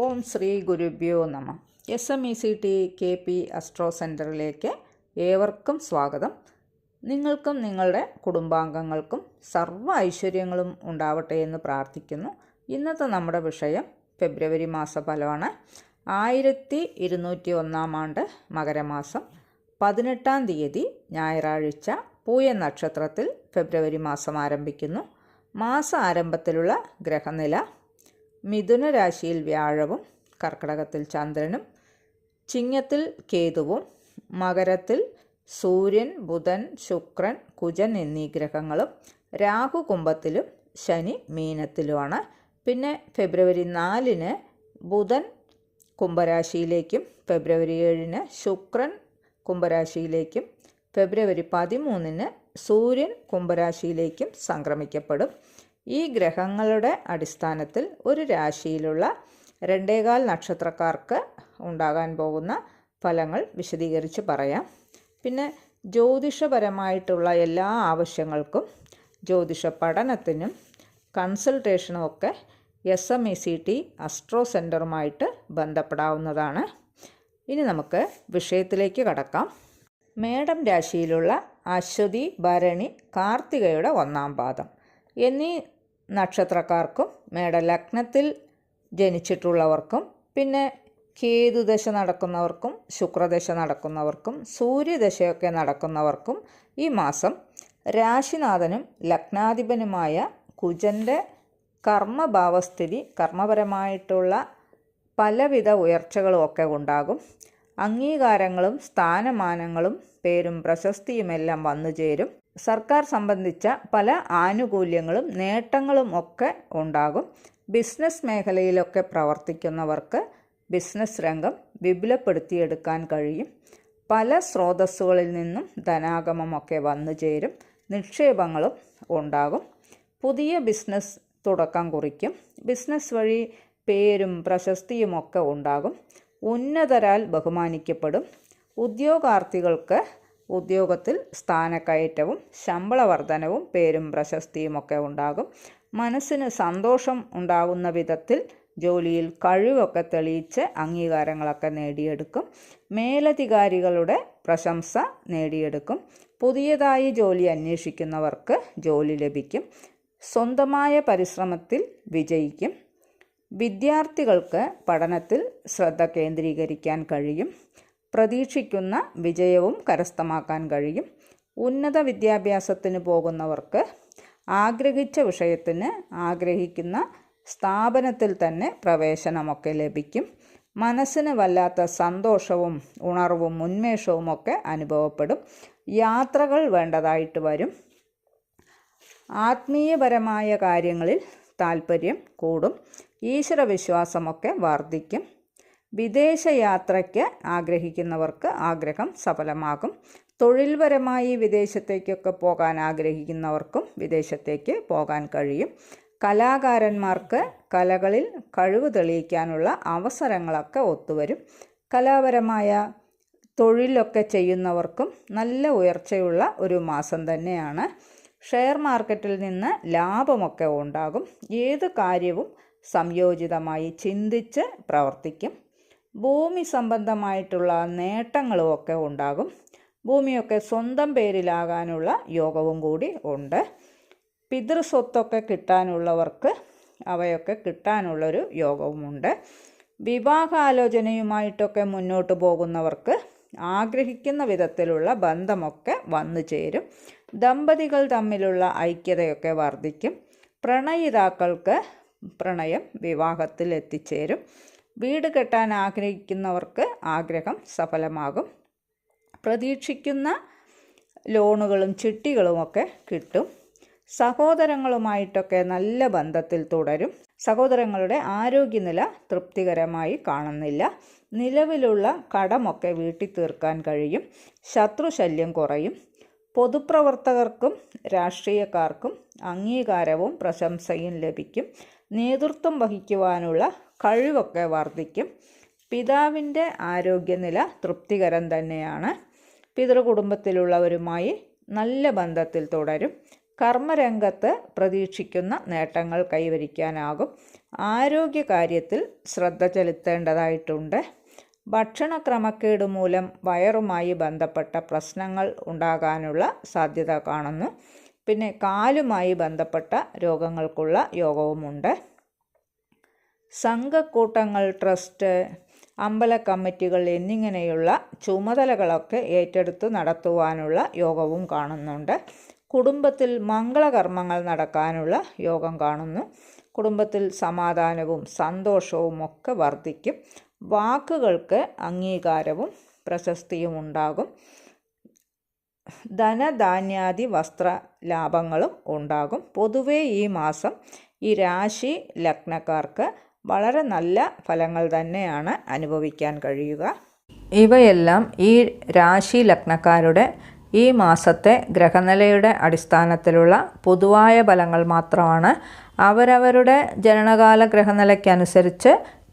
ഓം ശ്രീ ഗുരുഭ്യോ നമ. S M E C T K P astro സെന്ററിലേക്ക് ഏവർക്കും സ്വാഗതം. നിങ്ങൾക്കും നിങ്ങളുടെ കുടുംബാംഗങ്ങൾക്കും സർവ ഐശ്വര്യങ്ങളും ഉണ്ടാവട്ടെ എന്ന് പ്രാർത്ഥിക്കുന്നു. ഇന്നത്തെ നമ്മുടെ വിഷയം ഫെബ്രുവരി മാസ ഫലമാണ്. ആയിരത്തി ഇരുന്നൂറ്റി ഒന്നാം ആണ്ട് മകരമാസം. പതിനെട്ടാം തീയതി ഞായറാഴ്ച പൂയ നക്ഷത്രത്തിൽ ഫെബ്രുവരി മാസം ആരംഭിക്കുന്നു. മാസ ആരംഭത്തിലുള്ള ഗ്രഹനില മിഥുന രാശിയിൽ വ്യാഴവും കർക്കടകത്തിൽ ചന്ദ്രനും ചിങ്ങത്തിൽ കേതുവും മകരത്തിൽ സൂര്യൻ ബുധൻ ശുക്രൻ കുജൻ എന്നീ ഗ്രഹങ്ങളും രാഹു കുംഭത്തിലും ശനി മീനത്തിലുമാണ്. പിന്നെ ഫെബ്രുവരി നാലിന് ബുധൻ കുംഭരാശിയിലേക്കും ഫെബ്രുവരി ഏഴിന് ശുക്രൻ കുംഭരാശിയിലേക്കും ഫെബ്രുവരി പതിമൂന്നിന് സൂര്യൻ കുംഭരാശിയിലേക്കും സംക്രമിക്കപ്പെടും. ഈ ഗ്രഹങ്ങളുടെ അടിസ്ഥാനത്തിൽ ഒരു രാശിയിലുള്ള രണ്ടേകാൽ നക്ഷത്രക്കാർക്ക് ഉണ്ടാകാൻ പോകുന്ന ഫലങ്ങൾ വിശദീകരിച്ച് പറയാം. പിന്നെ ജ്യോതിഷപരമായിട്ടുള്ള എല്ലാ ആവശ്യങ്ങൾക്കും ജ്യോതിഷ പഠനത്തിനും കൺസൾട്ടേഷനും ഒക്കെ S M E C T astro സെന്ററുമായിട്ട് ബന്ധപ്പെടാവുന്നതാണ്. ഇനി നമുക്ക് വിഷയത്തിലേക്ക് കടക്കാം. മേടം രാശിയിലുള്ള അശ്വതി ഭരണി കാർത്തികയുടെ ഒന്നാം പാദം എന്നീ നക്ഷത്രക്കാർക്കും മേടലഗ്നത്തിൽ ജനിച്ചിട്ടുള്ളവർക്കും പിന്നെ കേതുദശ നടക്കുന്നവർക്കും ശുക്രദശ നടക്കുന്നവർക്കും സൂര്യദശയൊക്കെ നടക്കുന്നവർക്കും ഈ മാസം രാശിനാഥനും ലഗ്നാധിപനുമായ കുജന്റെ കർമ്മഭാവസ്ഥിതി കർമ്മപരമായിട്ടുള്ള പലവിധ ഉയർച്ചകളും ഒക്കെ ഉണ്ടാകും. അംഗീകാരങ്ങളും സ്ഥാനമാനങ്ങളും പേരും പ്രശസ്തിയുമെല്ലാം വന്നു ചേരും സർക്കാർ സംബന്ധിച്ച പല ആനുകൂല്യങ്ങളും നേട്ടങ്ങളും ഒക്കെ ഉണ്ടാകും. ബിസിനസ് മേഖലയിലൊക്കെ പ്രവർത്തിക്കുന്നവർക്ക് ബിസിനസ് രംഗം വിപുലപ്പെടുത്തിയെടുക്കാൻ കഴിയും. പല സ്രോതസ്സുകളിൽ നിന്നും ധനാഗമമൊക്കെ വന്നു ചേരും. നിക്ഷേപങ്ങളും ഉണ്ടാകും. പുതിയ ബിസിനസ് തുടക്കം കുറിക്കും. ബിസിനസ് വഴി പേരും പ്രശസ്തിയുമൊക്കെ ഉണ്ടാകും. ഉന്നതരാൽ ബഹുമാനിക്കപ്പെടും. ഉദ്യോഗാർത്ഥികൾക്ക് ഉദ്യോഗത്തിൽ സ്ഥാനക്കയറ്റവും ശമ്പള വർധനവും പേരും പ്രശസ്തിയുമൊക്കെ ഉണ്ടാകും. മനസ്സിന് സന്തോഷം ഉണ്ടാകുന്ന വിധത്തിൽ ജോലിയിൽ കഴിവൊക്കെ തെളിയിച്ച് അംഗീകാരങ്ങളൊക്കെ നേടിയെടുക്കും. മേലധികാരികളുടെ പ്രശംസ നേടിയെടുക്കും. പുതിയതായി ജോലി അന്വേഷിക്കുന്നവർക്ക് ജോലി ലഭിക്കും. സ്വന്തമായ പരിശ്രമത്തിൽ വിജയിക്കും. വിദ്യാർത്ഥികൾക്ക് പഠനത്തിൽ ശ്രദ്ധ കേന്ദ്രീകരിക്കാൻ കഴിയും. പ്രതീക്ഷിക്കുന്ന വിജയവും കരസ്ഥമാക്കാൻ കഴിയും. ഉന്നത വിദ്യാഭ്യാസത്തിന് പോകുന്നവർക്ക് ആഗ്രഹിച്ച വിഷയത്തിന് ആഗ്രഹിക്കുന്ന സ്ഥാപനത്തിൽ തന്നെ പ്രവേശനമൊക്കെ ലഭിക്കും. മനസ്സിന് വല്ലാത്ത സന്തോഷവും ഉണർവും ഉന്മേഷവും ഒക്കെ അനുഭവപ്പെടും. യാത്രകൾ വേണ്ടതായിട്ട് വരും. ആത്മീയപരമായ കാര്യങ്ങളിൽ താല്പര്യം കൂടും. ഈശ്വരവിശ്വാസമൊക്കെ വർദ്ധിക്കും. വിദേശയാത്രയ്ക്ക് ആഗ്രഹിക്കുന്നവർക്ക് ആഗ്രഹം സഫലമാകും. തൊഴിൽപരമായി വിദേശത്തേക്കൊക്കെ പോകാൻ ആഗ്രഹിക്കുന്നവർക്കും വിദേശത്തേക്ക് പോകാൻ കഴിയും. കലാകാരന്മാർക്ക് കലകളിൽ കഴിവ് തെളിയിക്കാനുള്ള അവസരങ്ങളൊക്കെ ഒത്തുവരും. കലാപരമായ തൊഴിലൊക്കെ ചെയ്യുന്നവർക്കും നല്ല ഉയർച്ചയുള്ള ഒരു മാസം തന്നെയാണ്. ഷെയർ മാർക്കറ്റിൽ നിന്ന് ലാഭമൊക്കെ ഉണ്ടാകും. ഏത് കാര്യവും സംയോജിതമായി ചിന്തിച്ച് പ്രവർത്തിക്കും. ഭൂമി സംബന്ധമായിട്ടുള്ള നേട്ടങ്ങളും ഒക്കെ ഉണ്ടാകും. ഭൂമിയൊക്കെ സ്വന്തം പേരിലാകാനുള്ള യോഗവും കൂടി ഉണ്ട്. പിതൃസ്വത്തൊക്കെ കിട്ടാനുള്ളവർക്ക് അവയൊക്കെ കിട്ടാനുള്ളൊരു യോഗവുമുണ്ട് വിവാഹാലോചനയുമായിട്ടൊക്കെ മുന്നോട്ട് പോകുന്നവർക്ക് ആഗ്രഹിക്കുന്ന വിധത്തിലുള്ള ബന്ധമൊക്കെ വന്നു ചേരും. ദമ്പതികൾ തമ്മിലുള്ള ഐക്യതയൊക്കെ വർദ്ധിക്കും. പ്രണയിതാക്കൾക്ക് പ്രണയം വിവാഹത്തിൽ എത്തിച്ചേരും വീട് കെട്ടാൻ ആഗ്രഹിക്കുന്നവർക്ക് ആഗ്രഹം സഫലമാകും. പ്രതീക്ഷിക്കുന്ന ലോണുകളും ചിട്ടികളുമൊക്കെ കിട്ടും. സഹോദരങ്ങളുമായിട്ടൊക്കെ നല്ല ബന്ധത്തിൽ തുടരും. സഹോദരങ്ങളുടെ ആരോഗ്യനില തൃപ്തികരമായി കാണുന്നില്ല. നിലവിലുള്ള കടമൊക്കെ വീട്ടി തീർക്കാൻ കഴിയും. ശത്രുശല്യം കുറയും. പൊതുപ്രവർത്തകർക്കും രാഷ്ട്രീയക്കാർക്കും അംഗീകാരവും പ്രശംസയും ലഭിക്കും. നേതൃത്വം വഹിക്കുവാനുള്ള കഴിവൊക്കെ വർദ്ധിക്കും. പിതാവിന്റെ ആരോഗ്യനില തൃപ്തികരം തന്നെയാണ്. പിതൃകുടുംബത്തിലുള്ളവരുമായി നല്ല ബന്ധത്തിൽ തുടരും. കർമ്മരംഗത്ത് പ്രതീക്ഷിക്കുന്ന നേട്ടങ്ങൾ കൈവരിക്കാനാകും. ആരോഗ്യകാര്യത്തിൽ ശ്രദ്ധ ചെലുത്തേണ്ടതായിട്ടുണ്ട്. ഭക്ഷണക്രമക്കേട് മൂലം വയറുമായി ബന്ധപ്പെട്ട പ്രശ്നങ്ങൾ ഉണ്ടാകാനുള്ള സാധ്യത കാണുന്നു. പിന്നെ കാലുമായി ബന്ധപ്പെട്ട രോഗങ്ങൾക്കുള്ള യോഗവുമുണ്ട്. സംഘക്കൂട്ടങ്ങൾ ട്രസ്റ്റ് അമ്പല കമ്മിറ്റികൾ എന്നിങ്ങനെയുള്ള ചുമതലകളൊക്കെ ഏറ്റെടുത്ത് നടത്തുവാനുള്ള യോഗവും കാണുന്നുണ്ട്. കുടുംബത്തിൽ മംഗളകർമ്മങ്ങൾ നടക്കാനുള്ള യോഗം കാണുന്നു. കുടുംബത്തിൽ സമാധാനവും സന്തോഷവും ഒക്കെ വർദ്ധിക്കും. വാക്കുകൾക്ക് അംഗീകാരവും പ്രശസ്തിയും ഉണ്ടാകും. ധനധാന്യാദി വസ്ത്ര ലാഭങ്ങളും ഉണ്ടാകും. പൊതുവേ ഈ മാസം ഈ രാശി ലഗ്നക്കാർക്ക് വളരെ നല്ല ഫലങ്ങൾ തന്നെയാണ് അനുഭവിക്കാൻ കഴിയുക. ഇവയെല്ലാം ഈ രാശി ലഗ്നക്കാരുടെ ഈ മാസത്തെ ഗ്രഹനിലയുടെ അടിസ്ഥാനത്തിലുള്ള പൊതുവായ ഫലങ്ങൾ മാത്രമാണ്. അവരവരുടെ ജനനകാല ഗ്രഹനിലയ്ക്കനുസരിച്ച്